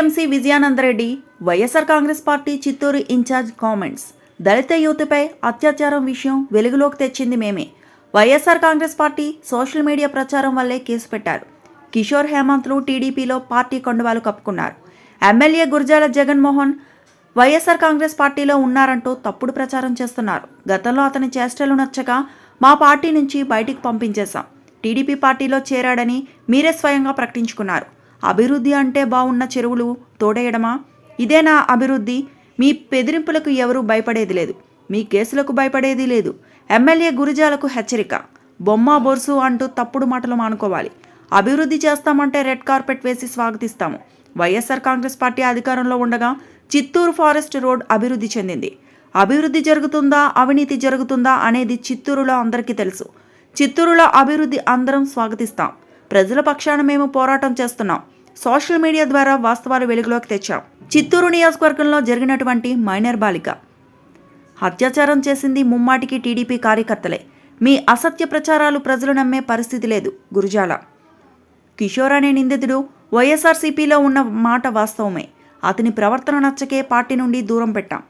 MC Vijayanandareddy YSR Congress party Chittoor incharge comments. దళిత యూత్పై అత్యాచారం విషయం వెలుగులోకి తెచ్చింది మేమే. YSR Congress party social media ప్రచారం వల్లే కేసు పెట్టారు. కిషోర్ హేమంత్లు టీడీపీలో పార్టీ కొండవాలు కప్పుకున్నారు. MLA Gurazala Jaganmohan YSR Congress పార్టీలో ఉన్నారంటూ తప్పుడు ప్రచారం చేస్తున్నారు. గతంలో అతని చేష్టలు నచ్చక మా పార్టీ నుంచి బయటికి పంపించేశాం. టీడీపీ పార్టీలో చేరాడని మీరే స్వయంగా ప్రకటించుకున్నారు. అభివృద్ధి అంటే బాగున్న చెరువులు తోడేయడమా? ఇదేనా అభివృద్ధి. మీ బెదిరింపులకు ఎవరూ భయపడేది లేదు. మీ కేసులకు భయపడేది లేదు. ఎమ్మెల్యే గురిజాలకు హెచ్చరిక. బొమ్మ బొరుసు అంటూ తప్పుడు మాటలు మానుకోవాలి. అభివృద్ధి చేస్తామంటే రెడ్ కార్పెట్ వేసి స్వాగతిస్తాము. వైఎస్ఆర్ కాంగ్రెస్ పార్టీ అధికారంలో ఉండగా చిత్తూరు ఫారెస్ట్ రోడ్ అభివృద్ధి చెందింది. అభివృద్ధి జరుగుతుందా? అవినీతి జరుగుతుందా? అనేది చిత్తూరులో అందరికీ తెలుసు. చిత్తూరులో అభివృద్ధి అందరం స్వాగతిస్తాం. ప్రజల పక్షాన మేము పోరాటం చేస్తున్నాం. సోషల్ మీడియా ద్వారా వాస్తవాలు వెలుగులోకి తెచ్చాం. చిత్తూరు నియోజకవర్గంలో జరిగినటువంటి మైనర్ బాలిక. అత్యాచారం చేసింది ముమ్మాటికి టీడీపీ కార్యకర్తలే. మీ అసత్య ప్రచారాలు ప్రజలు నమ్మే పరిస్థితి లేదు గురుజాల. కిషోర్ అనే నిందితుడు వైఎస్ఆర్సీపీలో ఉన్న మాట వాస్తవమే. అతని ప్రవర్తన నచ్చకే పార్టీ నుండి దూరం పెట్టాం.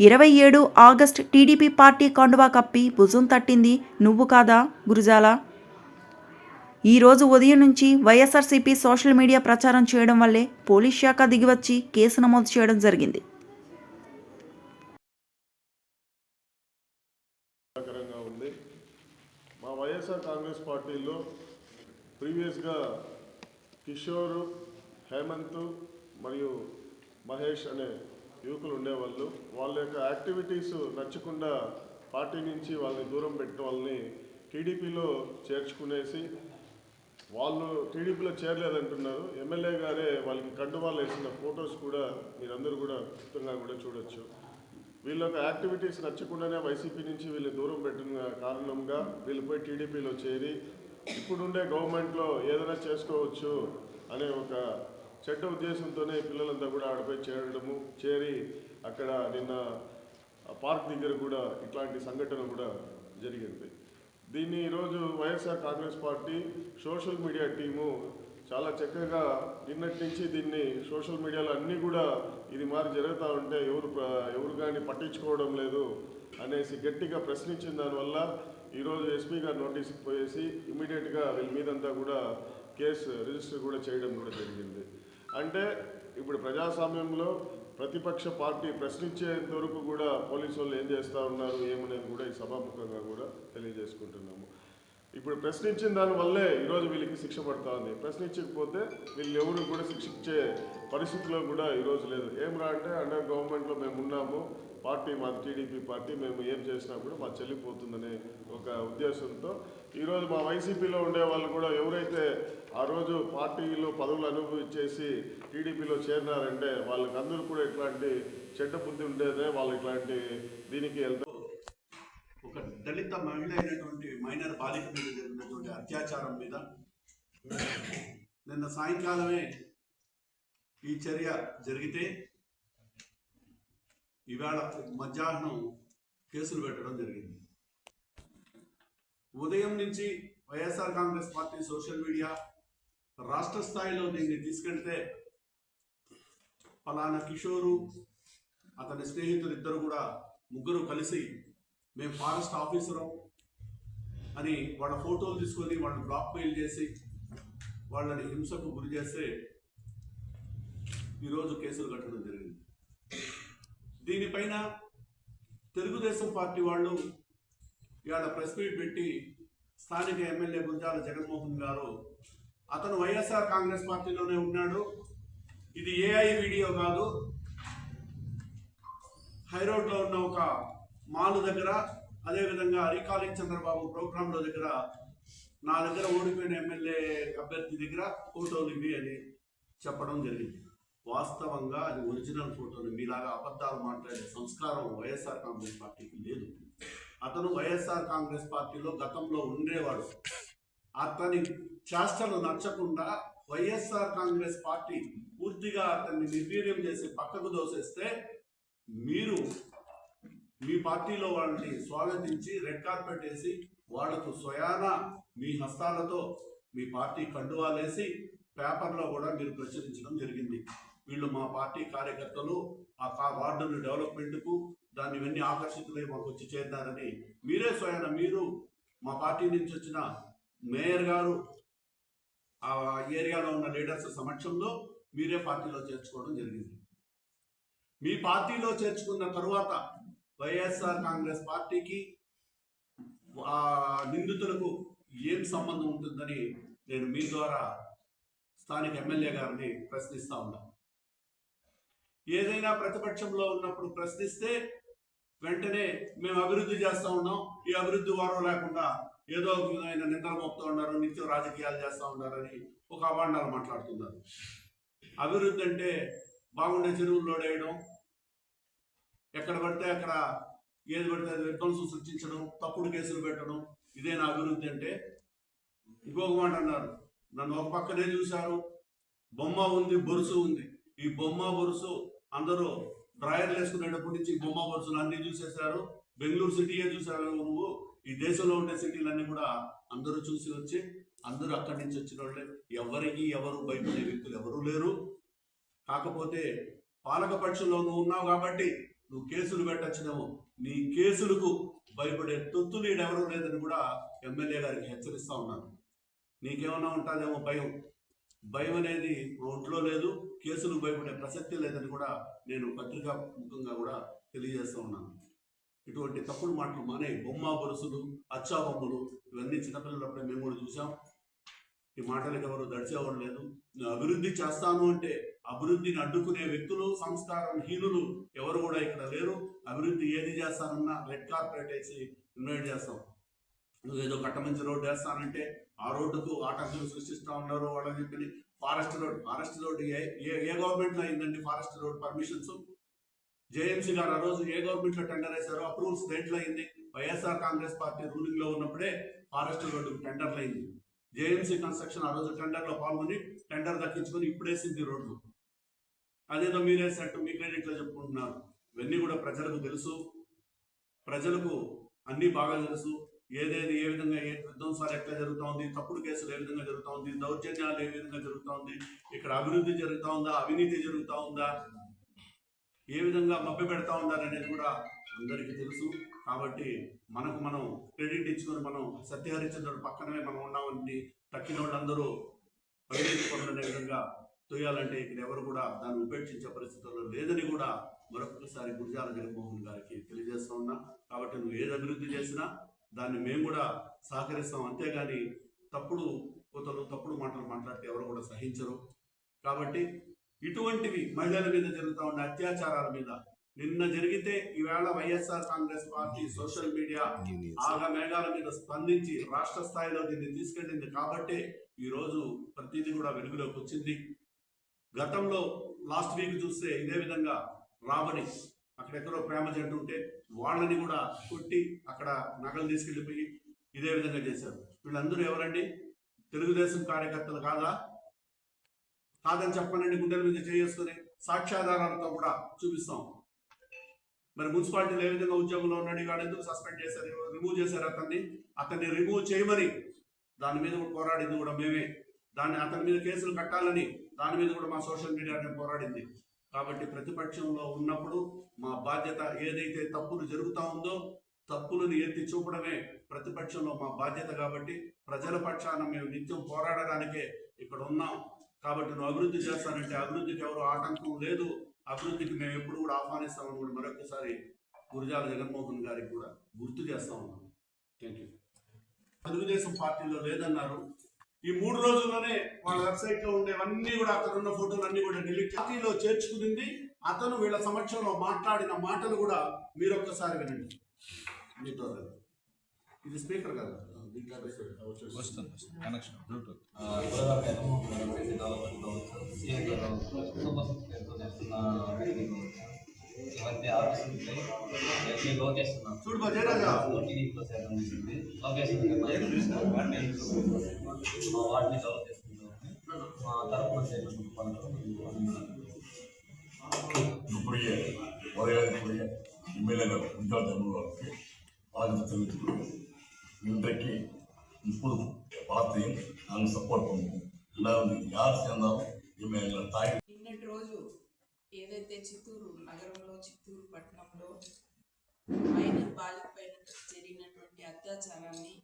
ఇరవై ఏడు ఆగస్ట్ టీడీపీ పార్టీ కండువా కప్పి భుజం తట్టింది నువ్వు కాదా గురుజాల? ఈ రోజు ఉదయం నుంచి వైఎస్ఆర్సీపీ సోషల్ మీడియా ప్రచారం చేయడం వల్లే పోలీస్ శాఖ దిగివచ్చి కేసు నమోదు చేయడం జరిగింది. మా వైఎస్ఆర్ కాంగ్రెస్ పార్టీలో ప్రీవియస్గా కిషోర్ హేమంత్ మరియు మహేష్ అనే యువకులు ఉండేవాళ్ళు. వాళ్ళ యొక్క యాక్టివిటీస్ నచ్చకుండా పార్టీ నుంచి వాళ్ళని దూరం పెట్టడం వాళ్ళని టీడీపీలో చేర్చుకునేసి వాళ్ళు టీడీపీలో చేరలేదంటున్నారు. ఎమ్మెల్యే గారే వాళ్ళకి కండువాలు వేసిన ఫొటోస్ కూడా మీరందరూ కూడా క్లుప్తంగా కూడా చూడొచ్చు. వీళ్ళ యొక్క యాక్టివిటీస్ నచ్చకుండానే వైసీపీ నుంచి వీళ్ళు దూరం పెట్టిన కారణంగా వీళ్ళు పోయి టీడీపీలో చేరి ఇప్పుడుండే గవర్నమెంట్లో ఏదైనా చేసుకోవచ్చు అనే ఒక చెడ్డ ఉద్దేశంతోనే పిల్లలంతా కూడా ఆడపై చేరడము చేరి అక్కడ నిన్న పార్క్ దగ్గర కూడా ఇట్లాంటి సంఘటన కూడా జరిగింది. దీన్ని ఈరోజు YSR Congress party social media team చాలా చక్కగా నిన్నటి నుంచి దీన్ని సోషల్ మీడియాలో అన్నీ కూడా ఇది మారి జరుగుతూ ఉంటే ఎవరు ఎవరు కానీ పట్టించుకోవడం లేదు అనేసి గట్టిగా ప్రశ్నించిన దానివల్ల ఈరోజు ఎస్పీ గారు నోటీస్కి పోయేసి ఇమీడియట్గా వీళ్ళ మీదంతా కూడా కేసు రిజిస్టర్ కూడా చేయడం కూడా జరిగింది. అంటే ఇప్పుడు ప్రజాస్వామ్యంలో ప్రతిపక్ష పార్టీ ప్రశ్నించేంత వరకు కూడా పోలీసు వాళ్ళు ఏం చేస్తూ ఉన్నారు ఏమనేది కూడా ఈ సభాముఖంగా కూడా తెలియజేసుకుంటున్నాము. ఇప్పుడు ప్రశ్నించిన దానివల్లే ఈరోజు వీళ్ళకి శిక్ష పడుతూ ఉంది. ప్రశ్నించకపోతే వీళ్ళు ఎవరు కూడా శిక్షించే పరిస్థితిలో కూడా ఈరోజు లేదు. ఏం రా అంటే అండర్ గవర్నమెంట్లో మేము ఉన్నాము పార్టీ మాది టీడీపీ పార్టీ మేము ఏం చేసినా కూడా మాకు చెల్లిపోతుందనే ఒక ఉద్దేశంతో ఈరోజు మా వైసీపీలో ఉండే వాళ్ళు కూడా ఎవరైతే ఆ రోజు పార్టీలో పదవులు అనుభవించేసి టీడీపీలో చేరినారంటే వాళ్ళకి అందరూ కూడా ఇట్లాంటి చెడ్డ బుద్ధి ఉండేదే వాళ్ళు ఇట్లాంటి దీనికి వెళ్తారు ఒక దళిత మహిళ అయినటువంటి మైనర్ బాలిక మీద జరిగినటువంటి అత్యాచారం మీద నిన్న సాయంకాలమే ఈ చర్య జరిగితే ఈవేళ మధ్యాహ్నం కేసులు పెట్టడం జరిగింది. ఉదయం నుంచి YSR Congress party social media రాష్ట్ర స్థాయిలో దీన్ని తీసుకెళ్తే ఫలానా కిషోరు అతని స్నేహితులు ఇద్దరు కూడా ముగ్గురు కలిసి మేము ఫారెస్ట్ ఆఫీసరం అని వాళ్ళ ఫోటోలు తీసుకొని వాళ్ళని బ్లాక్ మెయిల్ చేసి వాళ్ళని హింసకు గురి చేస్తే ఈరోజు కేసులు కట్టడం జరిగింది. దీనిపైన తెలుగుదేశం పార్టీ వాళ్ళు ఇవాళ ప్రెస్ మీట్ పెట్టి స్థానిక ఎమ్మెల్యే గుంజాల జగన్మోహన్ గారు అతను వైఎస్ఆర్ కాంగ్రెస్ పార్టీలోనే ఉన్నాడు. ఇది ఏఐ వీడియో కాదు. హైరోడ్లో ఉన్న ఒక మాల్ దగ్గర అదేవిధంగా రీకాలింగ్ చంద్రబాబు ప్రోగ్రాంలో దగ్గర నా దగ్గర ఓడిపోయిన ఎమ్మెల్యే అభ్యర్థి దగ్గర ఫోటోలు ఇవి అని చెప్పడం జరిగింది. వాస్తవంగా అది ఒరిజినల్ ఫోటోలు మీలాగా అబద్ధాలు మాట్లాడే సంస్కారం వైఎస్ఆర్ కాంగ్రెస్ పార్టీకి లేదు. అతను వైఎస్ఆర్ కాంగ్రెస్ పార్టీలో గతంలో ఉండేవాడు. అతని చేష్టలు నచ్చకుండా వైఎస్ఆర్ కాంగ్రెస్ పార్టీ పూర్తిగా అతన్ని నిర్వీర్యం చేసి పక్కకు దోసేస్తే మీరు మీ పార్టీలో వాళ్ళని స్వాగతించి రెడ్ కార్పెట్ వేసి వాళ్ళకు స్వయాన మీ హస్తాలతో మీ పార్టీ కండువాలేసి పేపర్లో కూడా మీరు ప్రచురించడం జరిగింది. వీళ్ళు మా పార్టీ కార్యకర్తలు ఆ కా వార్డును డెవలప్మెంట్కు దాన్ని ఇవన్నీ ఆకర్షితులై మాకు వచ్చి చేరినారని మీరే స్వయాన మీరు మా పార్టీ నుంచి వచ్చిన మేయర్ గారు ఆ ఏరియాలో ఉన్న లీడర్స్ సమక్షంలో మీరే పార్టీలో చేర్చుకోవడం జరిగింది. మీ పార్టీలో చేర్చుకున్న తరువాత వైఎస్ఆర్ కాంగ్రెస్ పార్టీకి ఆ నిందితులకు ఏం సంబంధం ఉంటుందని నేను మీ ద్వారా స్థానిక ఎమ్మెల్యే గారిని ప్రశ్నిస్తా ఉన్నా. ఏదైనా ప్రతిపక్షంలో ఉన్నప్పుడు ప్రశ్నిస్తే వెంటనే మేము అభివృద్ధి చేస్తూ ఉన్నాం. ఈ అభివృద్ధి వారం లేకుండా ఏదో ఒక విధమైన నిందలు మోపుతూ ఉన్నారు నిత్యం రాజకీయాలు చేస్తూ ఉన్నారని ఒక అవాండాలు మాట్లాడుతున్నారు. అభివృద్ధి అంటే బాగుండే చెరువులు లోడేయడం ఎక్కడ పడితే అక్కడ ఏది పడితే అది విధ్వంసం సృష్టించడం తప్పుడు కేసులు పెట్టడం ఇదేనా అభివృద్ధి అంటే ఇంకొక మాట అన్నారు. నన్ను ఒక పక్కనే చూశారు బొమ్మ ఉంది బొరుసు ఉంది. ఈ బొమ్మ బొరుసు అందరూ డ్రాయర్లు వేసుకునేటప్పటి నుంచి బొమ్మ బొరుసులు అన్ని చూసేసారు బెంగళూరు సిటీయే చూసారు నువ్వు. ఈ దేశంలో ఉండే సిటీలన్నీ కూడా అందరూ చూసి వచ్చి అందరూ అక్కడి నుంచి వచ్చిన వాళ్ళే. ఎవరికి ఎవరు భయపడే వ్యక్తులు ఎవరూ లేరు. కాకపోతే పాలక పక్షంలో నువ్వు ఉన్నావు కాబట్టి నువ్వు కేసులు పెట్టచ్చినావు. నీ కేసులకు భయపడే తొత్తులు నీడెవరూ లేదని కూడా ఎమ్మెల్యే గారికి హెచ్చరిస్తా ఉన్నాను. నీకేమన్నా ఉంటుందేమో భయం. భయం అనేది ఒంట్లో లేదు కేసులు భయపడే ప్రసక్తి లేదని కూడా నేను పత్రికా ముఖంగా కూడా తెలియజేస్తూ ఉన్నాను. ఇటువంటి తప్పుడు మాటలు మానే బొమ్మ బొరుసులు అచ్చా బొమ్మలు ఇవన్నీ చిన్నపిల్లలప్పుడే మేము కూడా చూసాం ఈ మాటలకు ఎవరు దడిచేవాడు లేదు. అభివృద్ధి చేస్తాను అంటే అభివృద్ధిని అడ్డుకునే వ్యక్తులు సంస్కారం హీనులు ఎవరు కూడా ఇక్కడ లేరు. అభివృద్ధి ఏది చేస్తానన్నా రెడ్ కార్పెట్ వేసి ఇన్వైట్ చేస్తాం. నువ్వు ఏదో కట్టమంచి రోడ్డు వేస్తానంటే ఆ రోడ్డుకు ఆటంకులు సృష్టిస్తూ ఉన్నారు వాళ్ళని చెప్పి ఫారెస్ట్ రోడ్ ఫారెస్ట్ రోడ్ ఏ ఏ- ఏ అయిందండి ఫారెస్ట్ రోడ్ పర్మిషన్స్? జేఎంసీ గారు ఆ రోజు ఏ గవర్నమెంట్లో టెండర్ వేశారో అప్రూవల్స్ దేంట్లో అయింది? వైఎస్ఆర్ కాంగ్రెస్ పార్టీ రూలింగ్లో ఉన్నప్పుడే ఫారెస్ట్ రోడ్డు టెండర్లు అయింది. జేఎంసీ కన్స్ట్రక్షన్ ఆ రోజు టెండర్లో పాల్గొని టెండర్ దక్కించుకొని ఇప్పుడు వేసింది రోడ్లు అదేదో మీరు వేసినట్టు మీ క్రెడిట్లో చెప్పుకుంటున్నారు. ఇవన్నీ కూడా ప్రజలకు తెలుసు. ప్రజలకు అన్నీ బాగా తెలుసు. ఏదేది ఏ విధంగా ఏ విధ్వంసాలు ఎట్లా జరుగుతూ ఉంది తప్పుడు కేసులు ఏ విధంగా జరుగుతూ ఉంది దౌర్జన్యాలు ఏ విధంగా జరుగుతూ ఉంది ఇక్కడ అభివృద్ధి జరుగుతూ ఉందా? అవినీతి జరుగుతూ ఉందా? ఏ విధంగా మభ్య పెడతా ఉన్నారు అనేది కూడా అందరికీ తెలుసు. కాబట్టి మనకు మనం క్రెడిట్ ఇచ్చుకొని మనం సత్యహరిచంద్రుడు పక్కనే మనం ఉన్నామని తక్కిన వాళ్ళందరూ పరిగెత్తుకునే విధంగా తొయ్యాలంటే ఇక్కడ ఎవరు కూడా దాన్ని ఉపేక్షించే పరిస్థితుల్లో లేదని కూడా మరొకసారి గురిజాల జగన్మోహన్ గారికి తెలియజేస్తా ఉన్నా. కాబట్టి నువ్వు ఏది అభివృద్ధి చేసినా దాన్ని మేము కూడా సహకరిస్తాం. అంతేగాని తప్పుడు కోతలు తప్పుడు మాటలు మాట్లాడితే ఎవరు కూడా సహించరు. కాబట్టి ఇటువంటివి మహిళల మీద జరుగుతూ ఉన్న అత్యాచారాల మీద నిన్న జరిగితే ఈవేళ YSR Congress party social media ఆగ మేఘాల మీద స్పందించి రాష్ట్ర స్థాయిలో దీన్ని తీసుకెళ్ళింది. కాబట్టే ఈరోజు ప్రతిదీ కూడా వెలుగులోకి వచ్చింది. గతంలో లాస్ట్ వీక్ చూస్తే ఇదే విధంగా రాబడి అక్కడెక్కడో ప్రేమ జంట ఉంటే వాళ్ళని కూడా కొట్టి అక్కడ నగలు తీసుకెళ్ళిపోయి ఇదే విధంగా చేశారు. వీళ్ళందరూ ఎవరండి? తెలుగుదేశం కార్యకర్తలు కాదా? కాదని చెప్పనండి గుండెల మీద చేసుకుని సాక్ష్యాధారాలతో కూడా చూపిస్తాం. మరి మున్సిపాలిటీలు ఏ విధంగా ఉద్యోగంలో ఉన్నాడు? వాడు ఎందుకు సస్పెండ్ చేశారు? రిమూవ్ చేశారు అతన్ని? అతన్ని రిమూవ్ చేయమని దాని మీద కూడా పోరాడింది కూడా మేమే. దాన్ని అతని మీద కేసులు కట్టాలని దాని మీద కూడా మా సోషల్ మీడియా పోరాడింది. కాబట్టి ప్రతిపక్షంలో ఉన్నప్పుడు మా బాధ్యత ఏదైతే తప్పులు జరుగుతూ ఉందో తప్పులను ఎత్తి చూపడమే ప్రతిపక్షంలో మా బాధ్యత కాబట్టి ప్రజల పక్షాన మేము నిత్యం పోరాడడానికే ఇక్కడ ఉన్నాం. కాబట్టి నువ్వు అభివృద్ధి చేస్తానంటే అభివృద్ధికి ఎవరు ఆటంకం లేదు. అభివృద్ధికి మేము ఎప్పుడు కూడా ఆహ్వానిస్తామని కూడా మరొకసారి గురుజాల జగన్మోహన్ గారికి కూడా గుర్తు చేస్తా ఉన్నాం. థ్యాంక్ యూ తెలుగుదేశం పార్టీలో లేదన్నారు. ఈ మూడు రోజుల్లోనే వాళ్ళ వెబ్సైట్లో ఉండేవన్నీ కూడా అక్కడ ఉన్న ఫోటోలు అన్ని కూడా డిలీట్ పార్టీలో చేర్చుకునింది అతను వీళ్ళ సమక్షంలో మాట్లాడిన మాటలు కూడా మీరు ఒక్కసారి వినండి మీతో ఇది స్పీకర్ కదా కనెక్షన్ ಇವತ್ತೇ ಆಫೀಸಿಗೆ ಎಲ್ಲಿ ಲೊಕೇಶನ್ ಸುಡ್ ಬಜೇರಾಗ ಇಲ್ಲಿ ಬಸರ ಬಂದಿದೆ ಲೊಕೇಶನ್ ಮಾಡಿ ಆ ವಾರ್ಡ್ ನಿ ಕವರ್ చేసుకుంటాం మా తరపున చేసిన పనులు ఇప్పుడు వరగాలి ఎమ్మెల్యేగా ఉంటాము ఆలోచించు ఇంతకీ ఇప్పుడు పార్టీ నాకు సపోర్ట్ ఉంది ఎలా ఉంది యారు చెందాం ఎమ్మెల్యే తాగి మైనర్ బాలిక పైన జరిగినటువంటి అత్యాచారాన్ని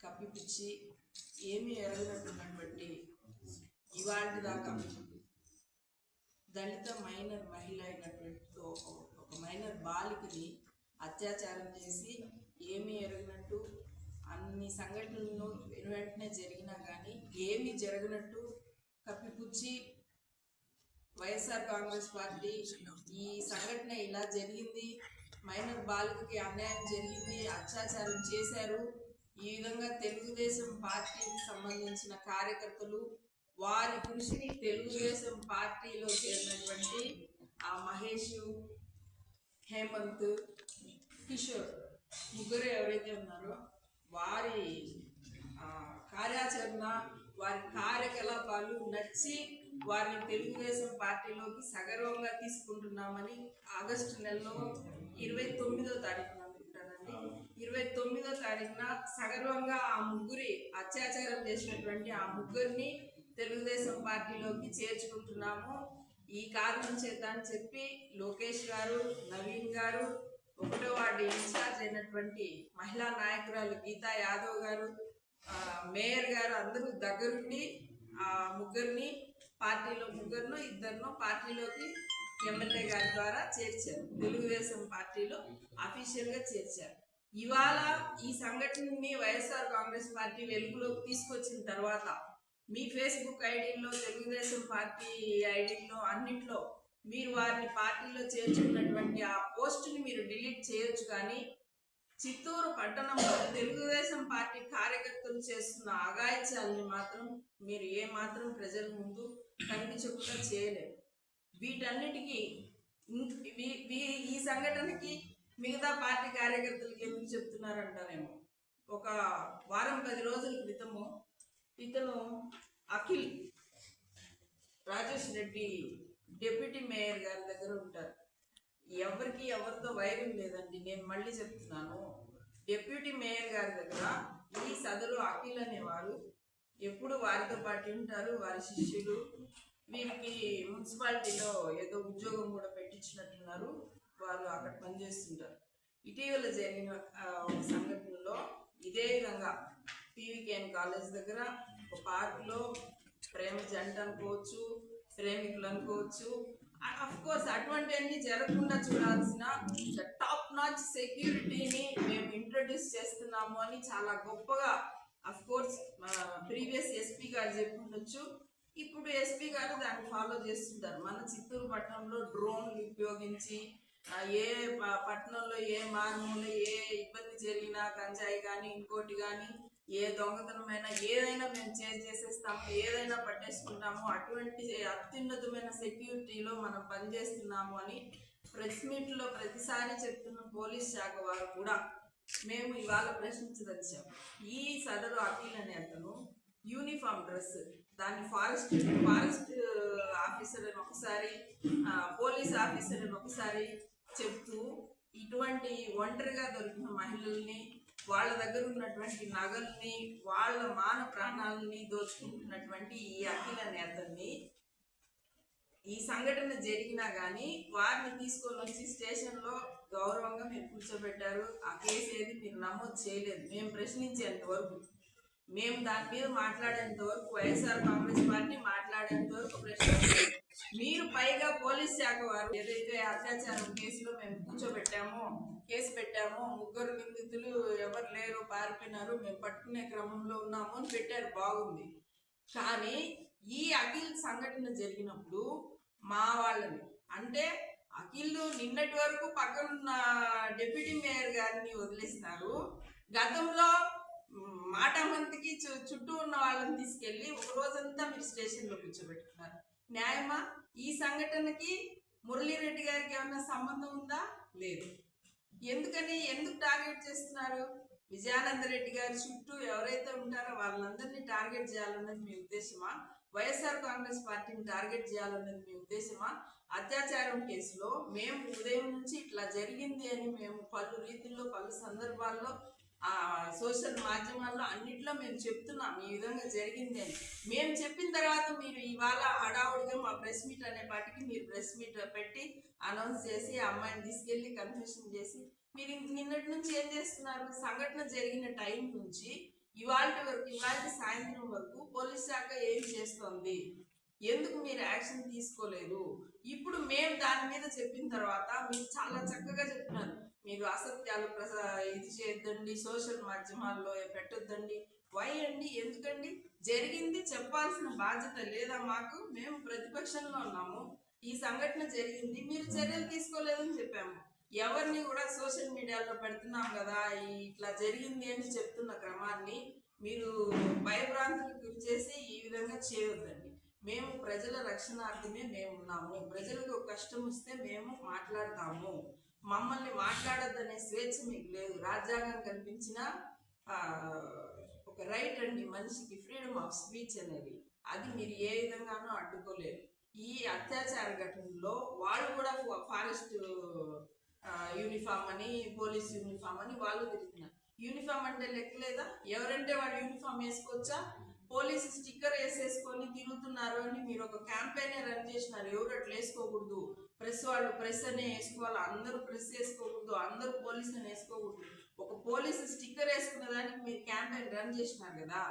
కప్పిపుచ్చి ఏమీ ఎరగనట్టున్నటువంటి ఇవాళ దాకా దళిత మైనర్ మహిళ అయినటువంటి ఒక- మైనర్ బాలికని అత్యాచారం చేసి ఏమీ ఎరగనట్టు అన్ని సంఘటనలు వెను వెంటనే జరిగినా కానీ ఏమీ జరగనట్టు కప్పిపుచ్చి వైఎస్ఆర్ కాంగ్రెస్ పార్టీ ఈ సంఘటన ఇలా జరిగింది. మైనర్ బాలికకి అన్యాయం జరిగింది అత్యాచారం చేశారు. ఈ విధంగా తెలుగుదేశం పార్టీకి సంబంధించిన కార్యకర్తలు వారి కృషిని తెలుగుదేశం పార్టీలో చేరినటువంటి ఆ మహేష్ హేమంత్ కిషోర్ ముగ్గురు ఎవరైతే ఉన్నారో వారి కార్యాచరణ వారి కార్యకలాపాలు నచ్చి వారిని తెలుగుదేశం పార్టీలోకి సగర్వంగా తీసుకుంటున్నామని ఆగస్టు నెలలో ఇరవై తొమ్మిదో తారీఖున అనుకుంటానండి ఇరవై తొమ్మిదో తారీఖున సగర్వంగా ఆ ముగ్గురి అత్యాచారం చేసినటువంటి ఆ ముగ్గురిని తెలుగుదేశం పార్టీలోకి చేర్చుకుంటున్నాము. ఈ కారణం చేత అని చెప్పి లోకేష్ గారు నవీన్ గారు ఒకటో వార్డు ఇన్ఛార్జ్ అయినటువంటి మహిళా నాయకురాలు గీతా యాదవ్ గారు ఆ, మేయర్ గారు అందరూ దగ్గరుండి ఆ ముగ్గురిని పార్టీలో ముగ్గురును ఇద్దరును పార్టీలోకి ఎమ్మెల్యే గారి ద్వారా చేర్చారు. తెలుగుదేశం పార్టీలో అఫీషియల్గా చేర్చారు. ఇవాళ ఈ సంఘటనని వైఎస్ఆర్ కాంగ్రెస్ పార్టీ వెలుగులోకి తీసుకొచ్చిన తర్వాత మీ ఫేస్బుక్ ఐడీల్లో తెలుగుదేశం పార్టీ ఐడీల్లో అన్నిట్లో మీరు వారిని పార్టీలో చేర్చుకున్నటువంటి ఆ పోస్టుని మీరు డిలీట్ చేయొచ్చు కానీ చిత్తూరు పట్టణంలో తెలుగుదేశం పార్టీ కార్యకర్తలు చేస్తున్న అగాయిత్యాలని మాత్రం మీరు ఏ మాత్రం ప్రజల ముందు కనిపించకుండా చేయలేరు వీటన్నిటికీ ఇం- ఈ సంఘటనకి మిగతా పార్టీ కార్యకర్తలకి ఎందుకు చెప్తున్నారంటారేమో. ఒక వారం పది రోజుల క్రితము ఇతను అఖిల్ రాజేష్ రెడ్డి డెప్యూటీ మేయర్ గారి దగ్గర ఉంటారు. ఎవరికి ఎవరితో వైరం లేదండి నేను మళ్ళీ చెప్తున్నాను. డెప్యూటీ మేయర్ గారి దగ్గర ఈ సదరు అఖిల్ అనేవారు ఎప్పుడు వారితో పాటు ఉంటారు వారి శిష్యులు. వీరికి మున్సిపాలిటీలో ఏదో ఉద్యోగం కూడా పెట్టించినట్టున్నారు. వారు అక్కడ పనిచేస్తుంటారు. ఇటీవల జరిగిన ఒక సంఘటనలో ఇదే విధంగా పీవీకేఎన్ కాలేజ్ దగ్గర ఒక పార్కులో ప్రేమ జంట అనుకోవచ్చు ప్రేమికులు అనుకోవచ్చు. అఫ్ కోర్స్ అటువంటివన్నీ జరగకుండా చూడాల్సిన టాప్ నాచ్ సెక్యూరిటీని మేము ఇంట్రొడ్యూస్ చేస్తున్నాము అని చాలా గొప్పగా అఫ్ కోర్స్ ప్రీవియస్ ఎస్పీ గారు చెప్పి ఉండొచ్చు ఇప్పుడు ఎస్పీ గారు దాన్ని ఫాలో చేస్తుంటారు. మన చిత్తూరు పట్టణంలో డ్రోన్లు ఉపయోగించి ఏ పట్టణంలో ఏ మార్గంలో ఏ ఇబ్బంది జరిగినా గంజాయి కానీ ఇంకోటి కానీ ఏ దొంగతనమైనా ఏదైనా మేము చేంజ్ చేసేస్తాము ఏదైనా పట్టేసుకుంటాము అటువంటి అత్యున్నతమైన సెక్యూరిటీలో మనం పనిచేస్తున్నాము అని ప్రెస్ మీట్లో ప్రతిసారి చెప్తున్న పోలీస్ శాఖ వారు కూడా మేము ఇవాళ ప్రశ్నించదచ్చాం ఈ సదరు అఖిల్ అనే అతను యూనిఫామ్ డ్రెస్ దాన్ని ఫారెస్ట్ ఫారెస్ట్ ఆఫీసర్ అని ఒకసారి పోలీస్ ఆఫీసర్ అని ఒకసారి చెప్తూ ఇటువంటి ఒంటరిగా దొరికిన మహిళల్ని వాళ్ళ దగ్గర ఉన్నటువంటి నగల్ని వాళ్ళ మాన ప్రాణాలని దోచుకుంటున్నటువంటి ఈ అఖిల నేతల్ని ఈ సంఘటన జరిగినా కానీ వారిని తీసుకొని వచ్చి స్టేషన్లో గౌరవంగా మీరు కూర్చోబెట్టారు. ఆ కేసు ఏది మీరు నమోదు చేయలేదు. మేము ప్రశ్నించేంత వరకు. మేము దాని మీద మాట్లాడేంత వరకు వైఎస్ఆర్ కాంగ్రెస్ పార్టీ మాట్లాడేంత వరకు ప్రశ్న మీరు పైగా పోలీస్ శాఖ వారు ఏదైతే అత్యాచారం కేసులో మేము కూర్చోబెట్టామో కేసు పెట్టామో ముగ్గురు నిందితులు ఎవరు లేరు పారిపోయినారు మేము పట్టుకునే క్రమంలో ఉన్నాము అని పెట్టారు. బాగుంది. కానీ ఈ అఖిల్ సంఘటన జరిగినప్పుడు మా వాళ్ళని అంటే అఖిల్ నిన్నటి వరకు పక్కనున్న డిప్యూటీ మేయర్ గారిని వదిలేస్తున్నారు గతంలో మాట మంత్రికి చు- చుట్టూ ఉన్న వాళ్ళని తీసుకెళ్ళి ఒక రోజంతా మీరు స్టేషన్లో కూర్చోబెట్టుకున్నారు. న్యాయమా? ఈ సంఘటనకి మురళీరెడ్డి గారికి ఏమన్నా సంబంధం ఉందా? లేదు. ఎందుకని? ఎందుకు టార్గెట్ చేస్తున్నారు? విజయానంద రెడ్డి గారి చుట్టూ ఎవరైతే ఉంటారో వాళ్ళందరినీ టార్గెట్ చేయాలన్నది మీ ఉద్దేశమా? వైఎస్ఆర్ కాంగ్రెస్ పార్టీని టార్గెట్ చేయాలన్నది మీ ఉద్దేశమా? అత్యాచారం కేసులో మేము ఉదయం నుంచి ఇట్లా జరిగింది అని మేము పలు రీతుల్లో పలు సందర్భాల్లో ఆ సోషల్ మాధ్యమాల్లో అన్నిట్లో మేము చెప్తున్నాం ఈ విధంగా జరిగింది అని. మేము చెప్పిన తర్వాత మీరు ఇవాళ హడావుడిగా మా ప్రెస్ మీట్ అనే పాటికి మీరు ప్రెస్ మీట్ పెట్టి అనౌన్స్ చేసి అమ్మాయిని తీసుకెళ్ళి కన్ఫెషన్ చేసి మీరు ఇంక నిన్నటి నుంచి ఏం చేస్తున్నారు? సంఘటన జరిగిన టైం నుంచి ఇవాళ వరకు ఇవాళ సాయంత్రం వరకు పోలీస్ శాఖ ఏం చేస్తోంది? ఎందుకు మీరు యాక్షన్ తీసుకోలేదు? ఇప్పుడు మేము దాని మీద చెప్పిన తర్వాత మీరు చాలా చక్కగా చెప్తున్నారు మీరు అసత్యాలు ప్రసా ఇది చేయొద్దండి సోషల్ మాధ్యమాల్లో పెట్టొద్దండి. వై అండి? ఎందుకండి? జరిగింది చెప్పాల్సిన బాధ్యత లేదా మాకు? మేము ప్రతిపక్షంలో ఉన్నాము. ఈ సంఘటన జరిగింది. మీరు చర్యలు తీసుకోలేదని చెప్పాము. ఎవరిని కూడా సోషల్ మీడియాలో పెడుతున్నాం కదా ఇట్లా జరిగింది అని చెప్తున్న క్రమాన్ని మీరు భయభ్రాంతులకు గురి చేసి ఈ విధంగా చేయొద్దండి. మేము ప్రజల రక్షణార్థమే మేము ఉన్నాము ప్రజలకు కష్టం వస్తే మేము మాట్లాడతాము. మమ్మల్ని మాట్లాడద్దనే స్వేచ్ఛ మీకు లేదు. రాజ్యాంగం కల్పించిన ఒక రైట్ అండి మనిషికి ఫ్రీడమ్ ఆఫ్ స్పీచ్ అనేది. అది మీరు ఏ విధంగానూ అడ్డుకోలేరు. ఈ అత్యాచార ఘటనలో వాళ్ళు కూడా ఫారెస్ట్ యూనిఫామ్ అని పోలీస్ యూనిఫామ్ అని వాళ్ళు తిరుగుతున్నారు. యూనిఫామ్ అంటే లెక్కలేదా? ఎవరంటే వాళ్ళు యూనిఫామ్ వేసుకోవచ్చా? పోలీసు స్టిక్కర్ వేసేసుకొని తిరుగుతున్నారు అని మీరు ఒక క్యాంపెయిన్ రన్ చేసినారు. ఎవరు అట్లా వేసుకోకూడదు. ప్రెస్ వాళ్ళు ప్రెస్ అనే వేసుకోవాలి. అందరూ ప్రెస్ వేసుకోకూడదు. అందరూ పోలీస్ అని వేసుకోకూడదు. ఒక పోలీసు స్టిక్కర్ వేసుకున్న దానికి మీరు క్యాంపెయిన్ రన్ చేసినారు కదా.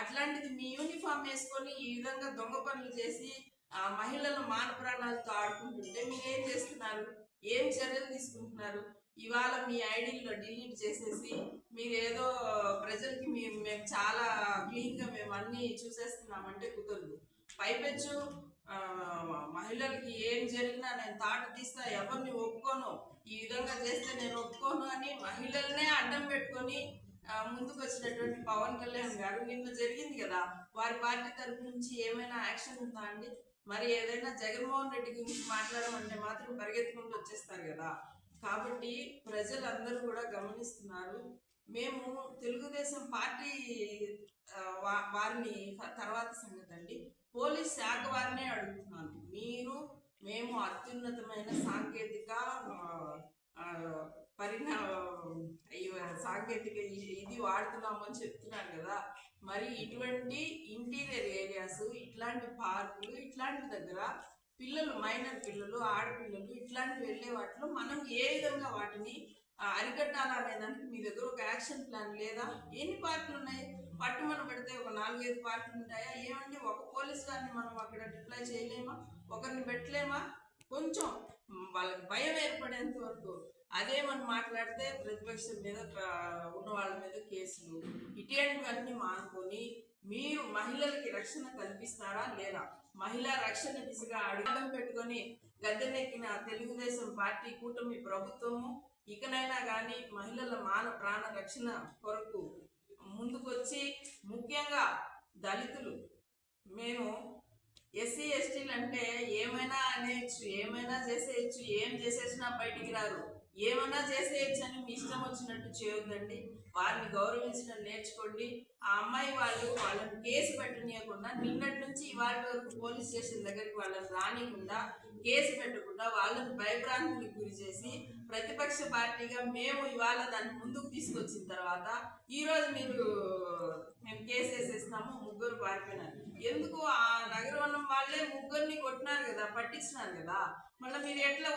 అట్లాంటిది మీ యూనిఫామ్ వేసుకొని ఈ విధంగా దొంగ పనులు చేసి ఆ మహిళల మాన ప్రాణాలతో ఆడుకుంటుంటే మీరు ఏం చేస్తున్నారు? ఏం చర్యలు తీసుకుంటున్నారు? ఇవాళ మీ ఐడీల్లో డిలీట్ చేసేసి మీరు ఏదో ప్రజలకి మేము మేము చాలా క్లీన్గా మేము అన్నీ చూసేస్తున్నామంటే కుదరదు. పైపెచ్చు మహిళలకి ఏం జరిగినా నేను తాట తీస్తా ఎవరిని ఒప్పుకోను ఈ విధంగా చేస్తే నేను ఒప్పుకోను అని మహిళలనే అడ్డం పెట్టుకొని ముందుకు వచ్చినటువంటి పవన్ కళ్యాణ్ గారు నిన్న జరిగింది కదా వారి పార్టీ తరపు నుంచి ఏమైనా యాక్షన్ ఉందా అండి? మరి ఏదైనా జగన్మోహన్ రెడ్డి గురించి మాట్లాడమంటే మాత్రం పరిగెత్తుకుంటూ వచ్చేస్తారు కదా. కాబట్టి ప్రజలందరూ కూడా గమనిస్తున్నారు. మేము తెలుగుదేశం పార్టీ వా- వారిని తర్వాత సంగతి అండి. పోలీస్ శాఖ వారినే అడుగుతున్నాను. మీరు మేము అత్యున్నతమైన సాంకేతిక పరిణా సాంకేతిక ఇది వాడుతున్నామని చెప్తున్నారు కదా. మరి ఇటువంటి ఇంటీరియర్ ఏరియాస్ ఇట్లాంటి పార్కులు ఇట్లాంటి దగ్గర పిల్లలు మైనర్ పిల్లలు ఆడపిల్లలు ఇట్లాంటివి వెళ్ళే వాటిలో మనం ఏ విధంగా వాటిని అరికట్టాలనే దానికి మీ దగ్గర ఒక యాక్షన్ ప్లాన్ లేదా? ఎన్ని పార్కులు ఉన్నాయి? పట్టుమని పెడితే ఒక నాలుగైదు పార్కులు ఉంటాయా? ఏమండి? ఒక పోలీస్ గారిని మనం అక్కడ డిప్లాయ్ చేయలేమా? ఒకరిని పెట్టలేమా? కొంచెం వాళ్ళకి భయం ఏర్పడేంత వరకు అదే మనం మాట్లాడితే ప్రతిపక్షం మీద ఉన్న వాళ్ళ మీద కేసులు. ఇటువంటివన్నీ మానుకొని మీరు మహిళలకి రక్షణ కల్పిస్తారా లేదా? మహిళా రక్షణ దిశగా అడుగడం పెట్టుకొని గద్దెనెక్కిన తెలుగుదేశం పార్టీ కూటమి ప్రభుత్వము ఇకనైనా కానీ మహిళల మాన ప్రాణ రక్షణ కొరకు ముందుకొచ్చి ముఖ్యంగా దళితులు. మేము ఎస్సీ ఎస్టీలు అంటే ఏమైనా అనేయచ్చు ఏమైనా చేసేయచ్చు ఏం చేసేసినా బయటికి రారు. ఏమైనా చేసేయచ్చు అని మీ ఇష్టం వచ్చినట్టు చేయొద్దండి. వారిని గౌరవించడం నేర్చుకోండి. ఆ అమ్మాయి వాళ్ళు వాళ్ళని కేసు పెట్టనీయకుండా నిన్నటి నుంచి ఇవాళ వరకు పోలీస్ స్టేషన్ దగ్గరికి వాళ్ళని రానియకుండా కేసు పెట్టకుండా వాళ్ళని భయభ్రాంతులకు గురి చేసి ప్రతిపక్ష పార్టీగా మేము ఇవాళ దాన్ని ముందుకు తీసుకొచ్చిన తర్వాత ఈరోజు మీరు మేము కేసు వేసేస్తాము ముగ్గురు పారిపోయినారు. ఎందుకు ఆ నగరం వాళ్ళే ముగ్గురిని కొట్టినారు కదా పట్టించినారు కదా? మళ్ళీ మీరు ఎట్లా